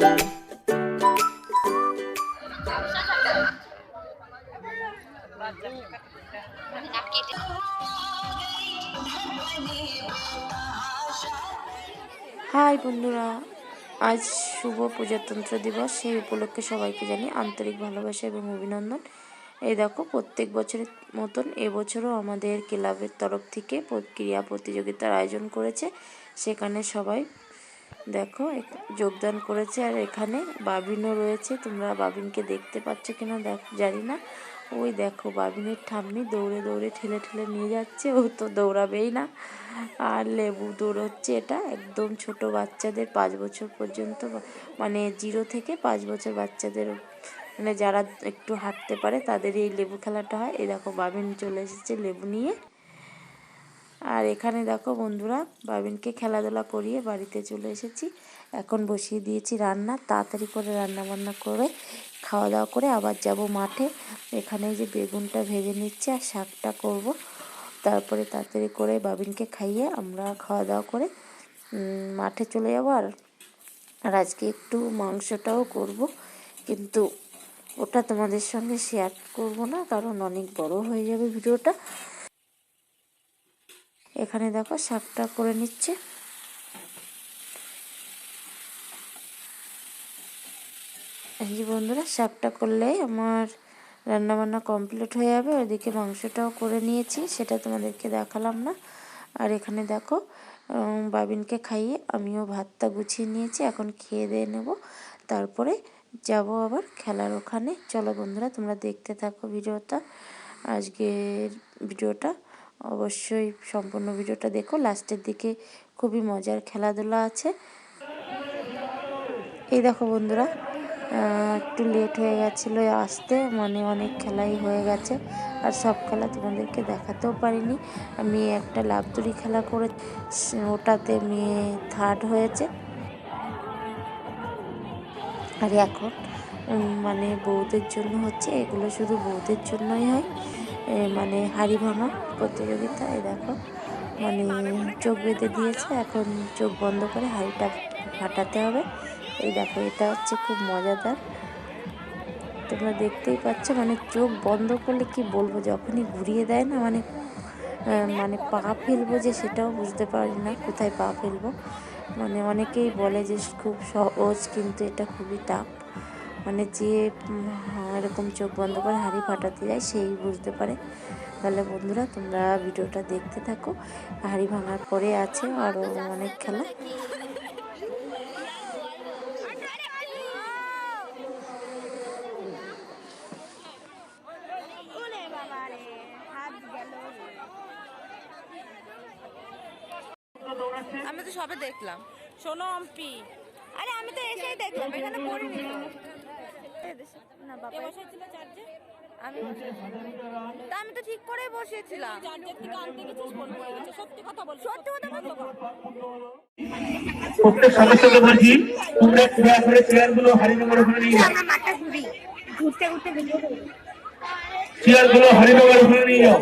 High বন্ধুরা, আজ শুভ প্রজাতন্ত্র দিবস। সেই উপলক্ষে সবাইকে জানি আন্তরিক ভালোবাসা এবং অভিনন্দন। এই দেখো, প্রত্যেক বছরের মতন এবছরও আমাদের ক্লাবের তরফ থেকে ক্রীড়া প্রতিযোগিতার আয়োজন করেছে। সেখানে সবাই দেখো যোগদান করেছে আর এখানে বাবিনও রয়েছে। তোমরা বাবিনকে দেখতে পাচ্ছ কিনা দেখ, জানি না। ওই দেখো, বাবিনের ঠাম্মি দৌড়ে দৌড়ে ঠেলে ঠেলে নিয়ে যাচ্ছে। ও তো দৌড়াবেই না। আর লেবু দৌড়চ্ছে এটা একদম ছোট বাচ্চাদের পাঁচ বছর পর্যন্ত মানে জিরো থেকে পাঁচ বছর বাচ্চাদের মানে যারা একটু হাঁটতে পারে তাদের এই লেবু খেলাটা হয়। এই দেখো, বাবিন চলে এসেছে লেবু নিয়ে। আর এখানে দেখো বন্ধুরা, বাবিনকে খেলাধুলা করিয়ে বাড়িতে চলে এসেছি। এখন বসিয়ে দিয়েছি রান্না, তাড়াতাড়ি করে রান্না বান্না করে খাওয়া দাওয়া করে আবার যাব মাঠে। এখানে যে বেগুনটা ভেজে নিচ্ছে আর শাকটা করব। তারপরে তাড়াতাড়ি করে বাবিনকে খাইয়ে আমরা খাওয়া দাওয়া করে মাঠে চলে যাব। আর আর আজকে একটু মাংসটাও করব। কিন্তু ওটা তোমাদের সঙ্গে শেয়ার করব না, কারণ অনেক বড় হয়ে যাবে ভিডিওটা। এখানে দেখো শাকটা করে নিচ্ছে। এই যে বন্ধুরা, শাকটা করলেই আমার রান্নাবান্না কমপ্লিট হয়ে যাবে। ওইদিকে মাংসটাও করে নিয়েছি, সেটা তোমাদেরকে দেখালাম না। আর এখানে দেখো বাবিনকে খাইয়ে আমিও ভাতটা গুছিয়ে নিয়েছি, এখন খেয়ে দিয়ে নেব। তারপরে যাব আবার খেলার ওখানে। চলো বন্ধুরা, তোমরা দেখতে থাকো ভিডিওটা। আজকের ভিডিওটা অবশ্যই সম্পূর্ণ ভিডিওটা দেখো। লাস্টের দিকে খুবই মজার খেলাধুলা আছে। এই দেখো বন্ধুরা একটু লেট হয়ে গেছিল আসতে মানে অনেক খেলাই হয়ে গেছে। আর সব খেলা তোমাদেরকে দেখাতেও পারিনি। আমি একটা লাভদুরি খেলা করে, ওটাতে মেয়ে থার্ড হয়েছে। আর এখন মানে বউদের জন্য হচ্ছে, এগুলো শুধু বউদের জন্যই হয়। মানে হাড়ি ভাঙা প্রতিযোগিতা এই দেখো। মানে চোখ বেঁধে দিয়েছে, এখন চোখ বন্ধ করে হাঁড়িটা ফাটাতে হবে। এই দেখো, এটা হচ্ছে খুব মজাদার। তোমরা দেখতেই পাচ্ছ মানে চোখ বন্ধ করলে কি বলব, যখনই ঘুরিয়ে দেয় না মানে মানে পা ফেলব যে সেটাও বুঝতে পারি না, কোথায় পা ফেলব। মানে অনেকেই বলে যে খুব সহজ, কিন্তু এটা খুবই টাফ। মানে যে এরকম চোখ বন্ধ করে হাঁড়ি ফাটাতে যায়, সেই বুঝতে পারে। তাহলে বন্ধুরা, তোমরা ভিডিওটা দেখতে থাকো। হাঁড়ি ভাঙার পরে আছে আরও অনেক খেলা। আমি তো সবে দেখলাম। শোনো অম্পি। আরে আমি তো এসেই দেখলাম, এখানে পড়িনি। না বাবা বসেছিল চার্জে আমি আমি তো ঠিক করেই বসিয়েছিলাম। চার্জার থেকে আনতে গেছিস ফোন করে গেছে। সত্যি কথা বল সত্যি কথা বল প্রত্যেক সদস্যকে বলছি তোমরা চেয়ার করে চেয়ারগুলো হারিয়ে নম্বর ওখানে নিয়ে যাও চেয়ারগুলো হারিয়ে নেবার ওখানে নিয়ে যাও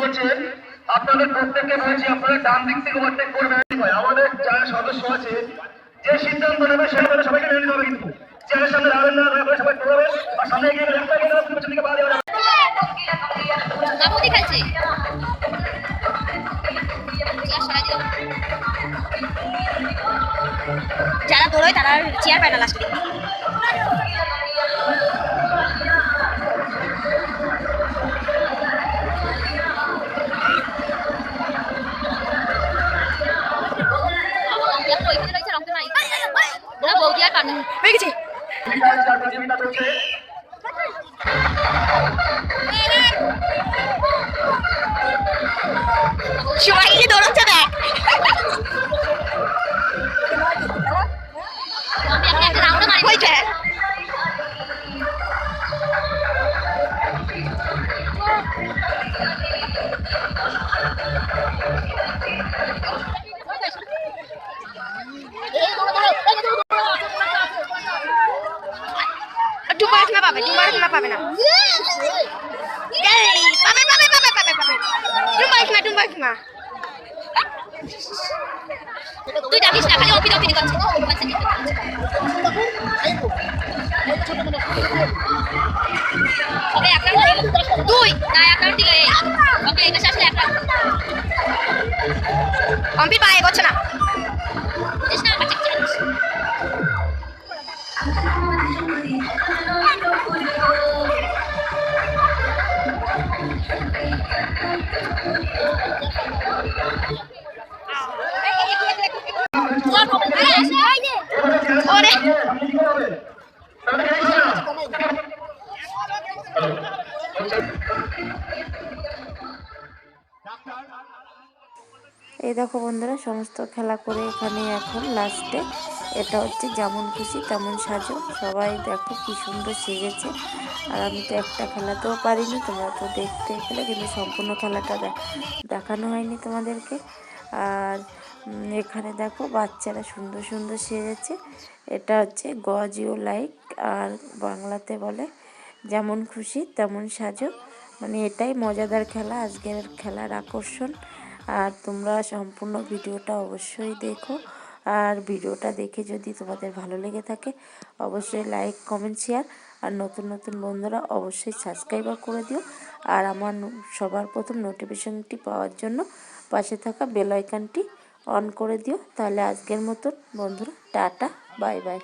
করছেন আপনাদের প্রত্যেককে বলছি আপনারা ডান দিক থেকে ওভারটেক করবেন। আমাদের যারা সদস্য আছে যে সিদ্ধান্ত নেবে আপনারা সবাইকে মেনে নিতে হবে কিন্তু। চেয়ারের সামনে দাঁড়াবেন না করে সবাই আর সামনে পেছন দিকে পা দেওয়া যাবে না। যারা দৌড়য় তারা চেয়ার পায় না লাস্টে হয়ে গেছে। টুম্বা খেলা পাবে টুম্বা খেলা পাবে না। পাবে পাবে পাবে পাবে পাবে। টুম্বা খেলা টুম্বা খেলা তুই ডাকিস না খালি অপিত অপিত করছিস ওকে এক রাউন্ড দুই না এক রাউন্ড দিলে ওকে এটা শেষ এক রাউন্ড অম্পি পায়ে এগোচ্ছে না। এই দেখো বন্ধুরা, সমস্ত খেলা করে এখানে এখন লাস্টে এটা হচ্ছে যেমন খুশি তেমন সাজো। সবাই দেখো কি সুন্দর সেজেছে। আর আমি তো একটা খেলাতেও পারিনি, তোমরা তো দেখতে গেলে কিন্তু সম্পূর্ণ খেলাটা দেখানো হয়নি তোমাদেরকে। আর এখানে দেখো বাচ্চারা সুন্দর সুন্দর সেজেছে। এটা হচ্ছে গজিও লাইক আর বাংলাতে বলে যেমন খুশি তেমন সাজো। মানে এটাই মজাদার খেলা, আজকের খেলার আকর্ষণ। আর তোমরা সম্পূর্ণ ভিডিওটা অবশ্যই দেখো। আর ভিডিওটা দেখে যদি তোমাদের ভালো লেগে থাকে, অবশ্যই লাইক কমেন্ট শেয়ার আর নতুন নতুন বন্ধুরা অবশ্যই সাবস্ক্রাইবার করে দিও। আর আমার সবার প্রথম নোটিফিকেশনটি পাওয়ার জন্য পাশে থাকা বেল অন করে দিও। তাহলে আজকের মতন বন্ধুরা, টাটা বাই বাই